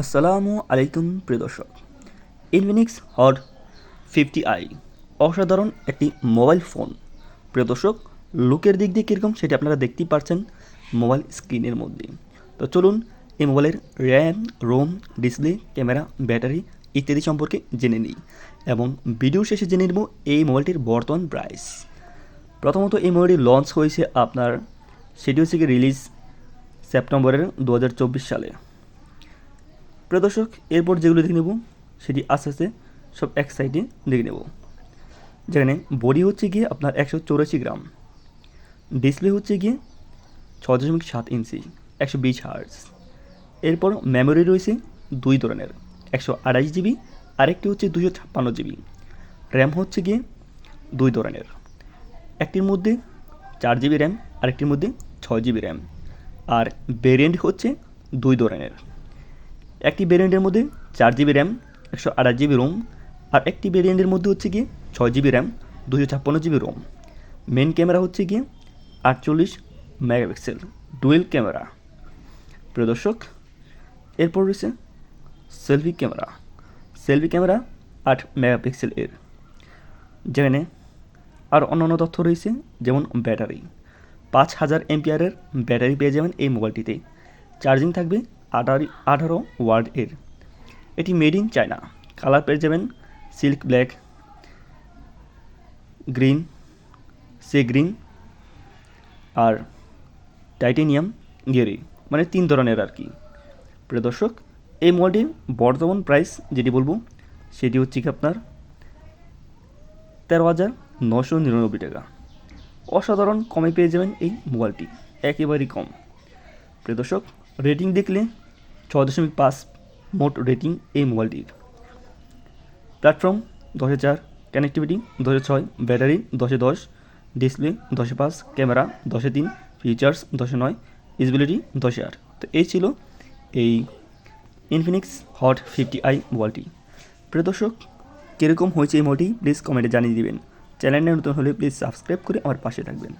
আসসালামু আলাইকুম, প্রিয় দর্শক। ইনফিনিক্স হট ফিফটি আই অসাধারণ একটি মোবাইল ফোন। প্রিয় দর্শক, লুকের দিক দিয়ে কীরকম সেটি আপনারা দেখতেই পারছেন মোবাইল স্ক্রিনের মধ্যে। তো চলুন, এই মোবাইলের RAM, ROM, display, camera, battery ইত্যাদি সম্পর্কে জেনে নিই এবং ভিডিও শেষে জেনে নেব এই মোবাইলটির বর্তমান প্রাইস প্রথমত এই মোবাইলটি লঞ্চ হয়েছে আপনার সেটি হচ্ছে রিলিজ সেপ্টেম্বরের দু হাজার চব্বিশ সালে। প্রিয় দর্শক, এরপর যেগুলো দেখে নেব, সেটি আস্তে আস্তে সব এক সাইডে দেখে নেব। যেখানে বডি হচ্ছে গিয়ে আপনার একশো চৌরাশি গ্রাম ডিসপ্লে হচ্ছে গিয়ে ছ দশমিক সাত ইঞ্চি একশো বিশ হার্স এরপর মেমোরি রয়েছে দুই ধরনের, একশো আড়াইশ জিবি আরেকটি হচ্ছে দুশো ছাপ্পান্ন জিবি র্যাম হচ্ছে গিয়ে দুই ধরনের, একটির মধ্যে চার জিবি র্যাম আরেকটির মধ্যে ছয় জিবি র্যাম আর ভেরিয়েন্ট হচ্ছে দুই ধরনের। একটি ভেরিয়েন্টের মধ্যে চার জিবি র্যাম, একশো আঠাশ জিবি রোম আর একটি ভেরিয়েন্টের মধ্যে হচ্ছে গিয়ে ছয় জিবি র্যাম দুশো ছাপ্পান্ন জিবি রোম। মেন ক্যামেরা হচ্ছে গিয়ে আটচল্লিশ মেগাপিক্সেল ডুয়েল ক্যামেরা প্রিয় দর্শক, এরপর রয়েছে সেলফি ক্যামেরা সেলফি ক্যামেরা আট মেগাপিক্সেল এর। যেখানে আর অন্যান্য তথ্য রয়েছে, যেমন ব্যাটারি। পাঁচ হাজার এমপিআরের ব্যাটারি পেয়ে যাবেন এই মোবাইলটিতে। চার্জিং থাকবে আঠারো আঠারো ওয়ার্ড এর। এটি মেড ইন চায়না কালার পেয়ে যাবেন সিল্ক ব্ল্যাক গ্রিন সে গ্রিন আর টাইটেনিয়াম গেরি মানে তিন ধরনের আর কি। প্রিয় দর্শক, এই মোবাইলটির বর্তমান প্রাইস যেটি বলব, সেটি হচ্ছে কি আপনার তেরো হাজার নশো নিরানব্বই টাকা। অসাধারণ কমে পেয়ে যাবেন এই মোবাইলটি একেবারেই কম। প্রিয় দর্শক রেটিং দেখলে ছ দশমিক পাঁচ মোট রেটিং এই মোবাইলটির প্ল্যাটফর্ম দশে চার কানেক্টিভিটি দশে ছয়, ব্যাটারি দশে দশ, ডিসপ্লে দশে পাঁচ, ক্যামেরা দশে তিন, ফিচার্স দশে নয় ইউজিবিলিটি দশে আট তো এই ছিল এই ইনফিনিক্স হট ফিফটি আই মোবাইলটি। প্রিয় দর্শক, কীরকম হয়েছে এই মোবাইলটি প্লিজ কমেন্টে জানিয়ে দিবেন। চ্যানেলটা নতুন হলে প্লিজ সাবস্ক্রাইব করে আমার পাশে থাকবেন।